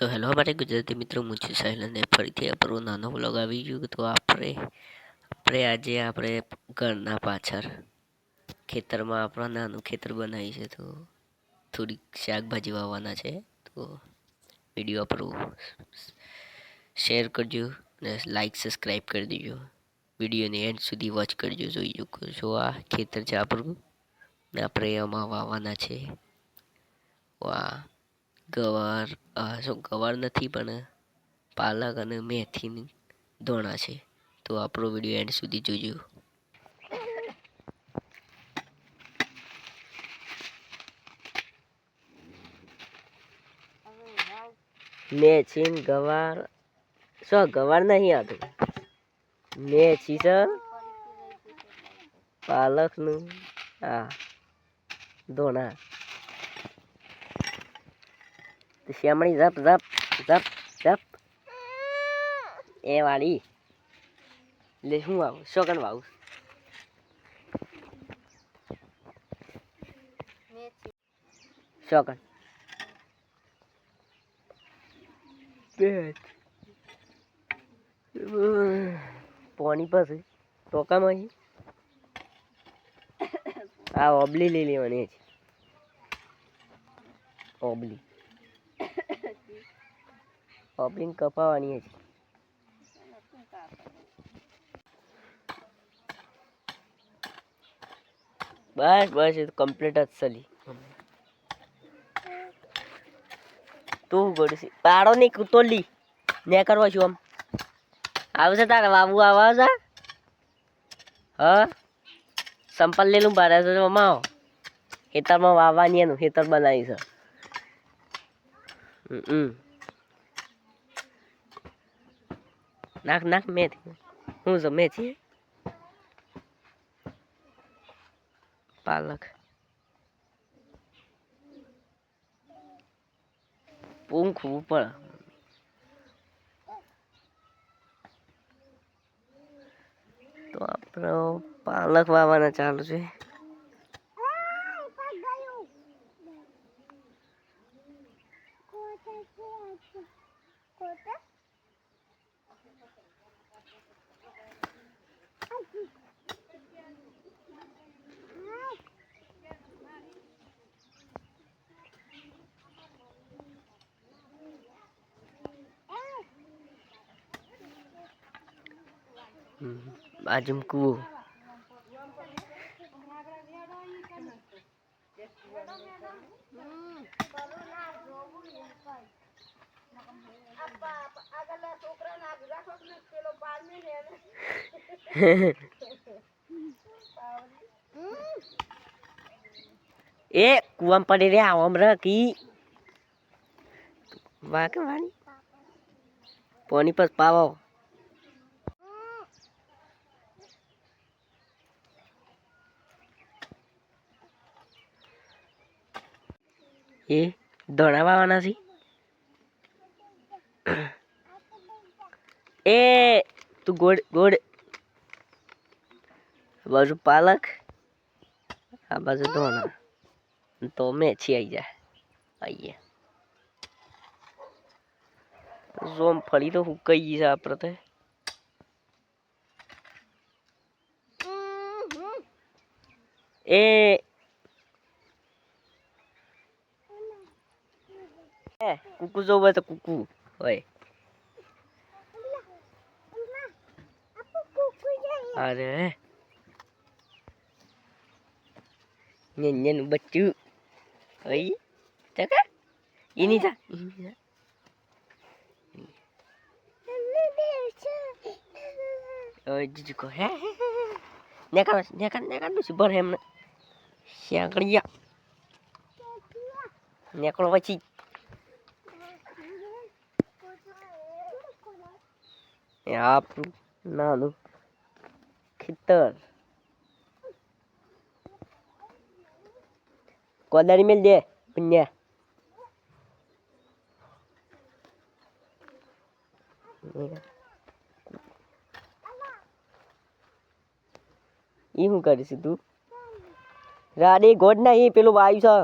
So hello મારે ગુજરાતી મિત્રો હું છું અને ફરીથી આપણો નાનો વ્લોગ આવી ગયો. તો આપણે આપણે આજે આપણે ઘરના પાછળ ખેતરમાં આપણા નાનું ખેતર બનાવ્યું છે. તો થોડીક શાકભાજી વાવવાના છે. તો વીડિયો આપણો શેર કરજો અને લાઈક, સબસ્ક્રાઈબ કરી દેજો. વિડીયોને એન્ડ સુધી વોચ કરજો, જોઈ શકો આ ખેતર છે આપણું ને આપણે એમાં વાવવાના છે. ગવાર શું, ગવાર નથી, પણ પાલક અને મેથીની ધોણા છે. તો આપણો વીડિયો એન્ડ સુધી જોજો. મેથી ગવાર, શું, ગવાર નહીં આતું મેથી છે, પાલકનું હા દોણા. શ્યામણી ઝપ ઝપ ઝપ ઝપ. એ વાળી. લે, હું આવું? શોકન વાવું? શોકન પોની પાસે. ટોકામાં આ ઓબલી લઈ લેવાની છે ઓબલી. ઓબલીને કપાવાની છે બસ બસ, એ તો કમ્પ્લીટ જ ચલી. તું ગોડું પાડો નહીં કુતોલી ને કરવા છું આમ. આવશે તારે બાબુ આવા છે હા? સંપલ લેલું પાડે છે મમ્મા ખેતરમાં વાવવાની એનું ખેતર બનાવી છે. હમ. નાખ નાખ મેથી હું જો મેથી પાલક. પૂંખ ઉપર. તો આપણો પાલક વાવવાના ચાલુ છે. બાજુમાં કૂવો. એ કુવામ પડી રહ્યા આમ કી. વાકે વાણી. પોની પર પાવો એ દોણા વાવવાના છે. એ, તું ગોળ ગોળ. બાજુ પાલક, આ બાજુ દોણા તો મેથી આવી જાય આવીએ જોમ ફળી તો હુકાઈ ગઈ છે આપણે એ એ કુકુ જોવું હોય તો કુકુ હોય અરે નેન નેન બચ્ચું હોય ચકા એની જા એની જા ઓય જીજુ કો હે ને કાઢ ને કાઢ ને કાઢ શું ભરે આપણું નાનું ખેતર. કોદાળી મેલ દે પુણ્યા ઈ શું કરીશ તું? રાડે ગોડ ના એ પેલું વાયુ છે.